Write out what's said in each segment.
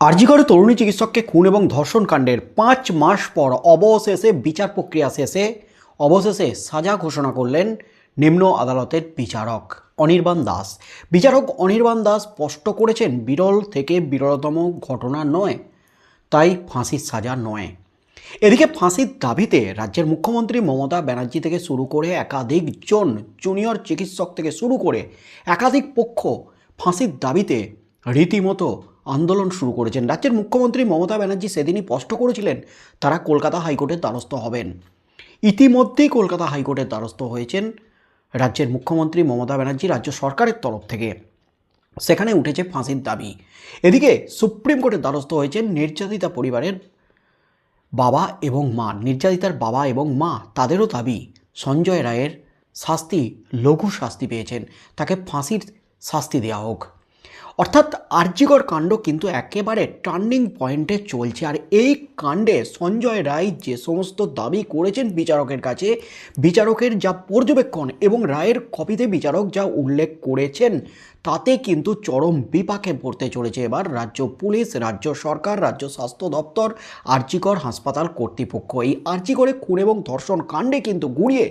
আরজিগড়ে তরুণী চিকিৎসককে খুন এবং ধর্ষণ কাণ্ডের পাঁচ মাস পর অবশেষে বিচার প্রক্রিয়া শেষে অবশেষে সাজা ঘোষণা করলেন নিম্ন আদালতের বিচারক অনির্বাণ দাস। বিচারক অনির্বাণ দাস স্পষ্ট করেছেন, বিরল থেকে বিরলতম ঘটনা নয়, তাই ফাঁসির সাজা নয়। এদিকে ফাঁসির দাবিতে রাজ্যের মুখ্যমন্ত্রী মমতা ব্যানার্জি থেকে শুরু করে একাধিক জন জুনিয়র চিকিৎসক থেকে শুরু করে একাধিক পক্ষ ফাঁসির দাবিতে রীতিমতো আন্দোলন শুরু করেছেন। রাজ্যের মুখ্যমন্ত্রী মমতা ব্যানার্জি সেদিনই স্পষ্ট করেছিলেন, তারা কলকাতা হাইকোর্টের দ্বারস্থ হবেন। ইতিমধ্যেই কলকাতা হাইকোর্টের দ্বারস্থ হয়েছেন রাজ্যের মুখ্যমন্ত্রী মমতা ব্যানার্জি রাজ্য সরকারের তরফ থেকে। সেখানে উঠেছে ফাঁসির দাবি। এদিকে সুপ্রিম কোর্টের দ্বারস্থ হয়েছেন নির্যাতিতা পরিবারের বাবা এবং মা। নির্যাতিতার বাবা এবং মা, তাদেরও দাবি, সঞ্জয় রায়ের শাস্তি, লঘু শাস্তি পেয়েছেন। তাকে ফাঁসির শাস্তি দেওয়া হোক। অর্থাৎ আর্যিকর কাণ্ড কিন্তু একেবারে টার্নিং পয়েন্টে চলছে। আর এই কাণ্ডে সঞ্জয় রায় যে সমস্ত দাবি করেছেন বিচারকের কাছে, বিচারকের যা পর্যবেক্ষণ এবং রায়ের কপিতে বিচারক যা উল্লেখ করেছেন, তাতে কিন্তু চরম বিপাকে পড়তে চলেছে। এবার রাজ্য পুলিশ, রাজ্য সরকার, রাজ্য স্বাস্থ্য দপ্তর আর্যিকর হাসপাতাল কর্তৃপক্ষ। এই আর্যিকরে খুন এবং ধর্ষণ কাণ্ডে কিন্তু গুড়িয়ে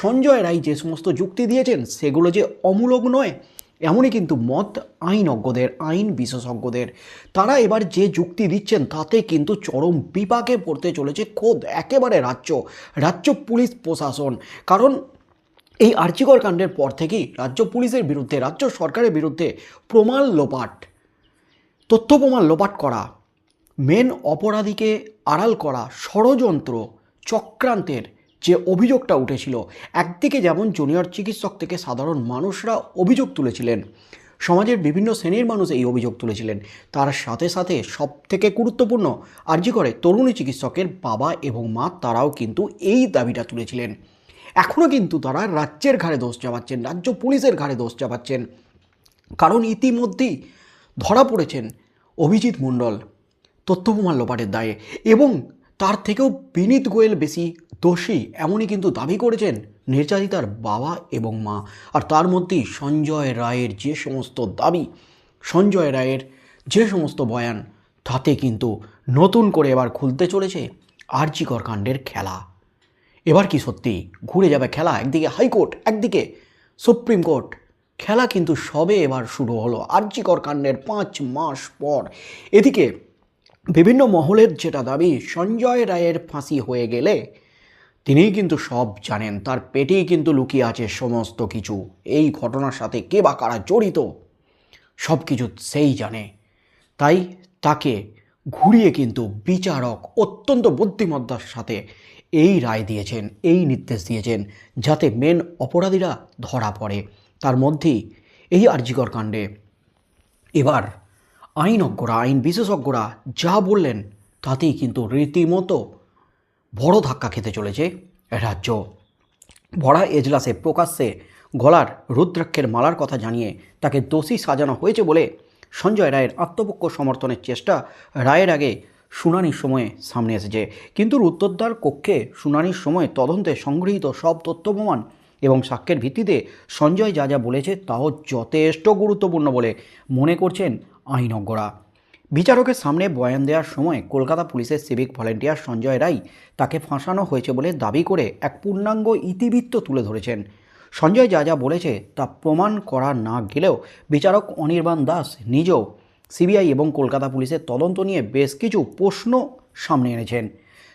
সঞ্জয় রায় যে সমস্ত যুক্তি দিয়েছেন, সেগুলো যে অমূলক নয় এমনই কিন্তু মত আইনজ্ঞদের, আইন বিশেষজ্ঞদের। তারা এবার যে যুক্তি দিচ্ছেন, তাতে কিন্তু চরম বিপাকে পড়তে চলেছে খোদ একেবারে রাজ্য রাজ্য পুলিশ প্রশাসন। কারণ এই আর্চিকর কাণ্ডের পর থেকেই রাজ্য পুলিশের বিরুদ্ধে, রাজ্য সরকারের বিরুদ্ধে প্রমাণ লোপাট, তথ্য প্রমাণ লোপাট করা, মেন অপরাধীকে আড়াল করা, ষড়যন্ত্র, চক্রান্তের যে অভিযোগটা উঠেছিল। একদিকে যেমন জুনিয়র চিকিৎসক থেকে সাধারণ মানুষরা অভিযোগ তুলেছিলেন, সমাজের বিভিন্ন শ্রেণির মানুষ এই অভিযোগ তুলেছিলেন। তার সাথে সাথে সব থেকে গুরুত্বপূর্ণ আর্জি করে তরুণী চিকিৎসকের বাবা এবং মা, তারাও কিন্তু এই দাবিটা তুলেছিলেন। এখনও কিন্তু তারা রাজ্যের ঘাড়ে দোষ চাপাচ্ছেন, রাজ্য পুলিশের ঘাড়ে দোষ চাপাচ্ছেন। কারণ ইতিমধ্যেই ধরা পড়েছেন অভিজিৎ মণ্ডল, তথ্যপ্রমাণ লোপাটের দায়ে এবং তার থেকেও বিনীত গোয়েল বেশি দোষী, এমনই কিন্তু দাবি করেছেন নির্যাতিতার বাবা এবং মা। আর তার মধ্যেই সঞ্জয় রায়ের যে সমস্ত দাবি, সঞ্জয় রায়ের যে সমস্ত বয়ান, তাতে কিন্তু নতুন করে এবার খুলতে চলেছে আর্যিকর কাণ্ডের খেলা। এবার কি সত্যি ঘুরে যাবে খেলা? একদিকে হাইকোর্ট, একদিকে সুপ্রিম কোর্ট। খেলা কিন্তু সবে এবার শুরু হলো আর্যিকর কাণ্ডের পাঁচ মাস পর। এদিকে বিভিন্ন মহলের যেটা দাবি, সঞ্জয় রায়ের ফাঁসি হয়ে গেলে তিনিই কিন্তু সব জানেন। তার পেটেই কিন্তু লুকিয়ে আছে সমস্ত কিছু। এই ঘটনার সাথে কে বা কারা জড়িত সব কিছু সেই জানে। তাই তাকে ঘুরিয়ে কিন্তু বিচারক অত্যন্ত বুদ্ধিমত্তার সাথে এই রায় দিয়েছেন, এই নির্দেশ দিয়েছেন, যাতে মেন অপরাধীরা ধরা পড়ে। তার মধ্যেই এই আর্যিকর কাণ্ডে এবার আইনজ্ঞরা, আইন বিশেষজ্ঞরা যা বললেন তাতেই কিন্তু রীতিমতো বড় ধাক্কা খেতে চলেছে রাজ্য। ভরা এজলাসে প্রকাশ্যে গলার রুদ্রাক্ষের মালার কথা জানিয়ে তাকে দোষী সাজানো হয়েছে বলে সঞ্জয় রায়ের আত্মপক্ষ সমর্থনের চেষ্টা রায়ের আগে শুনানির সময়ে সামনে এসেছে। কিন্তু উত্তরদার কক্ষে শুনানির সময় তদন্তে সংগৃহীত সব তথ্য প্রমাণ এবং সাক্ষ্যের ভিত্তিতে সঞ্জয় যা যা বলেছে তাও যথেষ্ট গুরুত্বপূর্ণ বলে মনে করছেন আইনজ্ঞরা। বিচারকের সামনে বয়ান দেওয়ার সময় কলকাতা পুলিশের সিভিক ভলেন্টিয়ার সঞ্জয় রায় তাকে ফাঁসানো হয়েছে বলে দাবি করে এক পূর্ণাঙ্গ ইতিবৃত্ত তুলে ধরেছেন। সঞ্জয় যা যা বলেছে তা প্রমাণ করা না গেলেও বিচারক অনির্বাণ দাস নিজেও সিবিআই এবং কলকাতা পুলিশের তদন্ত নিয়ে বেশ কিছু প্রশ্ন সামনে এনেছেন।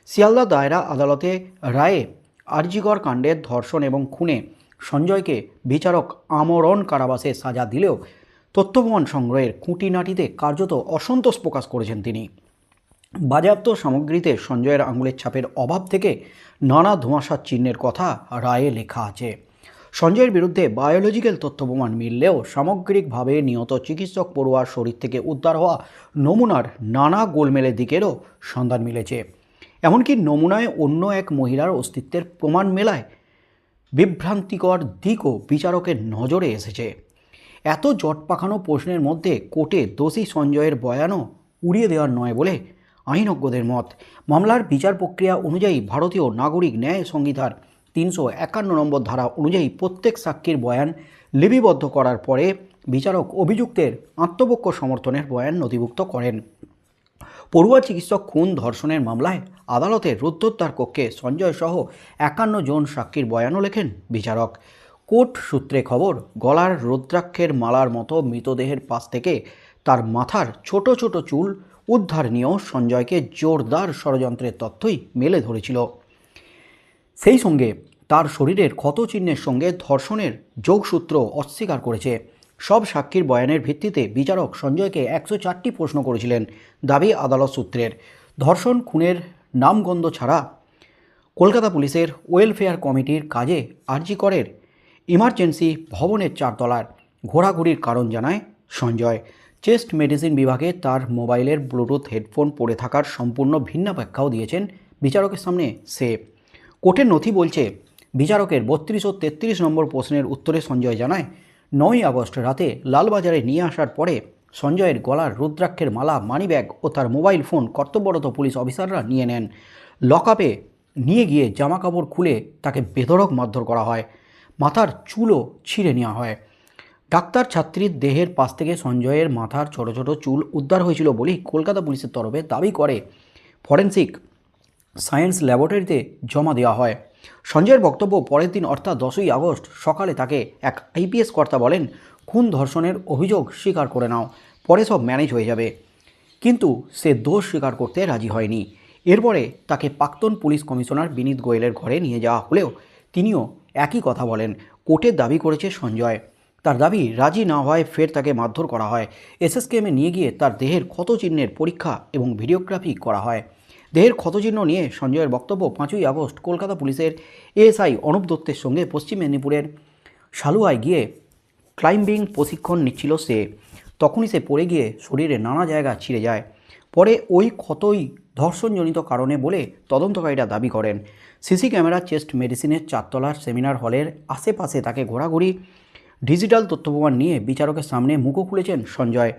শিয়ালদা দায়রা আদালতে রায়ে আরজিগড় কাণ্ডের ধর্ষণ এবং খুনে সঞ্জয়কে বিচারক আমরণ কারাবাসে সাজা দিলেও তথ্য প্রমাণ সংগ্রহের খুঁটিনাটিতে কার্যত অসন্তোষ প্রকাশ করেছেন তিনি। বাজেয়াপ্ত সামগ্রীতে সঞ্জয়ের আঙুলের ছাপের অভাব থেকে নানা ধোঁয়াশার চিহ্নের কথা রায়ে লেখা আছে। সঞ্জয়ের বিরুদ্ধে বায়োলজিক্যাল তথ্য প্রমাণ মিললেও সামগ্রিকভাবে নিহত চিকিৎসক পড়ুয়ার শরীর থেকে উদ্ধার হওয়া নমুনার নানা গোলমেলের দিকেরও সন্ধান মিলেছে। এমনকি নমুনায় অন্য এক মহিলার অস্তিত্বের প্রমাণ মেলায় বিভ্রান্তিকর দিকও বিচারকের নজরে এসেছে। এত জট পাখানো প্রশ্নের মধ্যে কোর্টে দোষী সঞ্জয়ের বয়ানও উড়িয়ে দেওয়ার নয় বলে আইনজ্ঞদের মত। মামলার বিচার প্রক্রিয়া অনুযায়ী ভারতীয় নাগরিক ন্যায় সংহিতার তিনশো একান্ন নম্বর ধারা অনুযায়ী প্রত্যেক সাক্ষীর বয়ান লিপিবদ্ধ করার পরে বিচারক অভিযুক্তের আত্মপক্ষ সমর্থনের বয়ান নথিভুক্ত করেন। পড়ুয়া চিকিৎসক খুন ধর্ষণের মামলায় আদালতে রুদ্ধদ্বার কক্ষে সঞ্জয় সহ একান্ন জন সাক্ষীর বয়ানও লেখেন বিচারক। কোর্ট সূত্রে খবর, গলার রুদ্রাক্ষের মালার মতো মৃতদেহের পাশ থেকে তার মাথার ছোট ছোট চুল উদ্ধার নিয়েও সঞ্জয়কে জোরদার ষড়যন্ত্রের তথ্যই মেলে ধরেছিল। সেই সঙ্গে তার শরীরের ক্ষতচিহ্নের সঙ্গে ধর্ষণের যোগসূত্র অস্বীকার করেছে। সব সাক্ষীর বয়ানের ভিত্তিতে বিচারক সঞ্জয়কে একশো চারটি প্রশ্ন করেছিলেন দাবি আদালত সূত্রের। ধর্ষণ খুনের নামগন্ধ ছাড়া কলকাতা পুলিশের ওয়েলফেয়ার কমিটির কাজে আরজি করের ইমার্জেন্সি ভবনের চারতলার ঘোরাঘুরির কারণ জানায় সঞ্জয়। চেস্ট মেডিসিন বিভাগে তার মোবাইলের ব্লুটুথ হেডফোন পড়ে থাকার সম্পূর্ণ ভিন্ন ব্যাখ্যাও দিয়েছেন বিচারকের সামনে সে। কোর্টের নথি বলছে, বিচারকের বত্রিশ ও তেত্রিশ নম্বর প্রশ্নের উত্তরে সঞ্জয় জানায় নয় আগস্ট রাতে লালবাজারে নিয়ে আসার পরে সঞ্জয়ের গলার রুদ্রাক্ষের মালা, মানিব্যাগ ও তার মোবাইল ফোন কর্তব্যরত পুলিশ অফিসাররা নিয়ে নেন। লকআপে নিয়ে গিয়ে জামাকাপড় খুলে তাকে বেধড়ক মারধর করা হয়। মাথার চুলও ছিঁড়ে নেওয়া হয়। ডাক্তার ছাত্রীর দেহের পাশ থেকে সঞ্জয়ের মাথার ছোট ছোট চুল উদ্ধার হয়েছিল বলেই কলকাতা পুলিশের তরফে দাবি করে। ফরেন্সিক সায়েন্স ল্যাবরেটরিতে জমা দেওয়া হয়। সঞ্জয়ের বক্তব্য পরের দিন, অর্থাৎ দশই আগস্ট, সকালে তাকে এক আইপিএস কর্তা বলেন, খুন ধর্ষণের অভিযোগ স্বীকার করে নাও, পরে সব ম্যানেজ হয়ে যাবে। কিন্তু সে দোষ স্বীকার করতে রাজি হয়নি। এরপরে তাকে প্রাক্তন পুলিশ কমিশনার বিনীত গোয়েলের ঘরে নিয়ে যাওয়া হলেও তিনিও একই কথা বলেন, কোর্টের দাবি করেছে সঞ্জয়। তার দাবি, রাজি না হওয়ায় ফের তাকে মারধর করা হয়। এসএসকেএমে নিয়ে গিয়ে তার দেহের ক্ষতচিহ্নের পরীক্ষা এবং ভিডিওগ্রাফি করা হয়। দেহের ক্ষতচিহ্ন নিয়ে সঞ্জয়ের বক্তব্য পাঁচই আগস্ট কলকাতা পুলিশের এএসআই অনুপ দত্তের সঙ্গে পশ্চিম মেদিনীপুরের সালুয়ায় গিয়ে ক্লাইম্বিং প্রশিক্ষণ নিচ্ছিল সে। তখনই সে পড়ে গিয়ে শরীরে নানা জায়গা ছিঁড়ে যায়। পরে ওই ক্ষতই ধর্ষণজনিত কারণে বলে তদন্তকারীরা দাবি করেন। সিসি ক্যামেরা, চেস্ট মেডিসিনের চারতলার সেমিনার হলের আশেপাশে তাকে ঘোরাঘুরি, ডিজিটাল তথ্যপ্রমাণ নিয়ে বিচারকের সামনে মুখও খুলেছেন সঞ্জয়।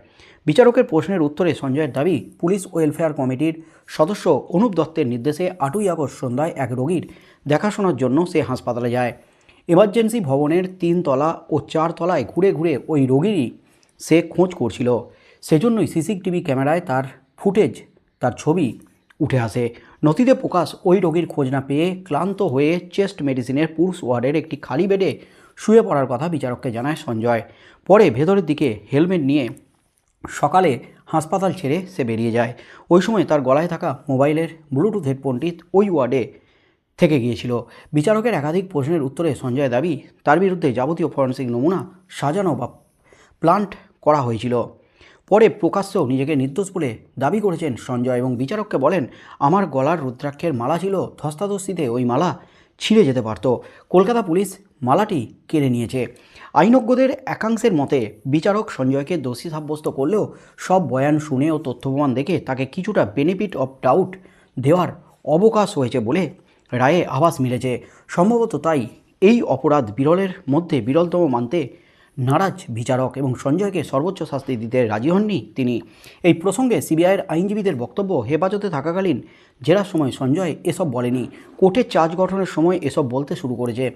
বিচারকের প্রশ্নের উত্তরে সঞ্জয়ের দাবি, পুলিশ ওয়েলফেয়ার কমিটির সদস্য অনুপ দত্তের নির্দেশে আটই আগস্ট সন্ধ্যায় এক রোগীর দেখাশোনার জন্য সে হাসপাতালে যায়। এমার্জেন্সি ভবনের তিন তলা ও চার তলায় ঘুরে ঘুরে ওই রোগীরই সে খোঁজ করছিল। সেজন্যই সিসিটিভি ক্যামেরায় তার ফুটেজ, তার ছবি উঠে আসে। নথিতে প্রকাশ, ওই রোগীর খোঁজ না পেয়ে ক্লান্ত হয়ে চেস্ট মেডিসিনের পুরুষ ওয়ার্ডের একটি খালি বেডে শুয়ে পড়ার কথা বিচারককে জানায় সঞ্জয়। পরে ভেতরের দিকে হেলমেট নিয়ে সকালে হাসপাতাল ছেড়ে সে বেরিয়ে যায়। ওই সময় তার গলায় থাকা মোবাইলের ব্লুটুথ হেডফোনটি ওই ওয়ার্ডে থেকে গিয়েছিল। বিচারকের একাধিক প্রশ্নের উত্তরে সঞ্জয় দাবি, তার বিরুদ্ধে যাবতীয় ফরেন্সিক নমুনা সাজানো বা প্লান্ট করা হয়েছিল। পরে প্রকাশ্যেও নিজেকে নির্দোষ বলে দাবি করেছেন সঞ্জয় এবং বিচারককে বলেন, আমার গলার রুদ্রাক্ষের মালা ছিল ধস্তাধস্তিতে, ওই মালা ছিঁড়ে যেতে পারত। কলকাতা পুলিশ মালাটি কেড়ে নিয়েছে। আইনজ্ঞদের একাংশের মতে, বিচারক সঞ্জয়কে দোষী সাব্যস্ত করলেও সব বয়ান শুনে ও তথ্য প্রমাণ দেখে তাকে কিছুটা বেনিফিট অফ ডাউট দেওয়ার অবকাশ হয়েছে বলে রায়ে আভাস মিলেছে। সম্ভবত তাই এই অপরাধ বিরলের মধ্যে বিরলতম মানতে নারাজ বিচারক এবং সঞ্জয়কে সর্বোচ্চ শাস্তি দিতে রাজি হননি তিনি। এই প্রসঙ্গে সিবিআইয়ের আইনজীবীদের বক্তব্য, হেফাজতে থাকাকালীন জেরার সময় সঞ্জয় এসব বলেনি। কোর্টে চার্জ গঠনের সময় এসব বলতে শুরু করেছে।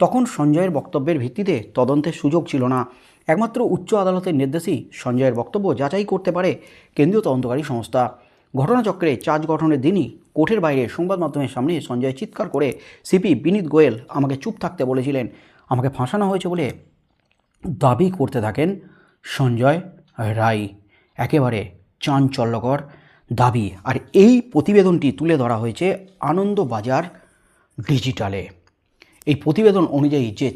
তখন সঞ্জয়ের বক্তব্যের ভিত্তিতে তদন্তের সুযোগ ছিল না। একমাত্র উচ্চ আদালতের নির্দেশেই সঞ্জয়ের বক্তব্য যাচাই করতে পারে কেন্দ্রীয় তদন্তকারী সংস্থা। ঘটনাচক্রে চার্জ গঠনের দিনই কোর্টের বাইরে সংবাদ মাধ্যমের সামনে সঞ্জয় চিৎকার করে, সিপি, বিনীত গোয়েল, আমাকে চুপ থাকতে বলেছিলেন। আমাকে ফাঁসানো হয়েছে বলে দাবি করতে থাকেন সঞ্জয় রায়। একেবারে চাঞ্চল্যকর দাবি। আর এই প্রতিবেদনটি তুলে ধরা হয়েছে আনন্দবাজার ডিজিটালে। এই প্রতিবেদন অনুযায়ী যে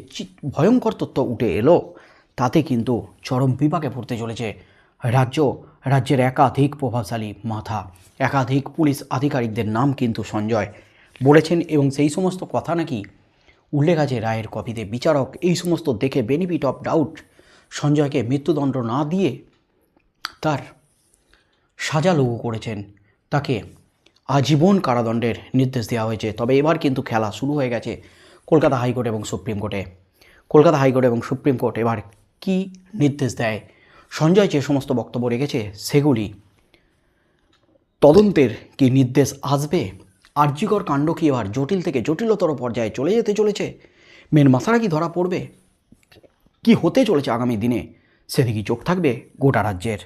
ভয়ঙ্কর তথ্য উঠে এলো, তাতে কিন্তু চরম বিপাকে পড়তে চলেছে রাজ্য, রাজ্যের একাধিক প্রভাবশালী মাথা। একাধিক পুলিশ আধিকারিকদের নাম কিন্তু সঞ্জয় বলেছেন এবং সেই সমস্ত কথা নাকি উল্লেখ আছে রায়ের কপিতে। বিচারক এই সমস্ত দেখে বেনিফিট অফ ডাউট সঞ্জয়কে মৃত্যুদণ্ড না দিয়ে তার সাজা লঘু করেছেন। তাকে আজীবন কারাদণ্ডের নির্দেশ দেওয়া হয়েছে। তবে এবার কিন্তু খেলা শুরু হয়ে গেছে কলকাতা হাইকোর্ট এবং সুপ্রিম কোর্টে। কলকাতা হাইকোর্ট এবং সুপ্রিম কোর্ট এবার কি নির্দেশ দেয়? সঞ্জয় যে সমস্ত বক্তব্য রেখেছে, সেগুলি তদন্তের কি নির্দেশ আসবে? আর্যিকর কাণ্ড কি এবার জটিল থেকে জটিলতর পর্যায়ে চলে যেতে চলেছে? মেন মাথারা কি ধরা পড়বে? কি হতে চলেছে আগামী দিনে? সেদিকে চোখ থাকবে গোটা রাজ্যের?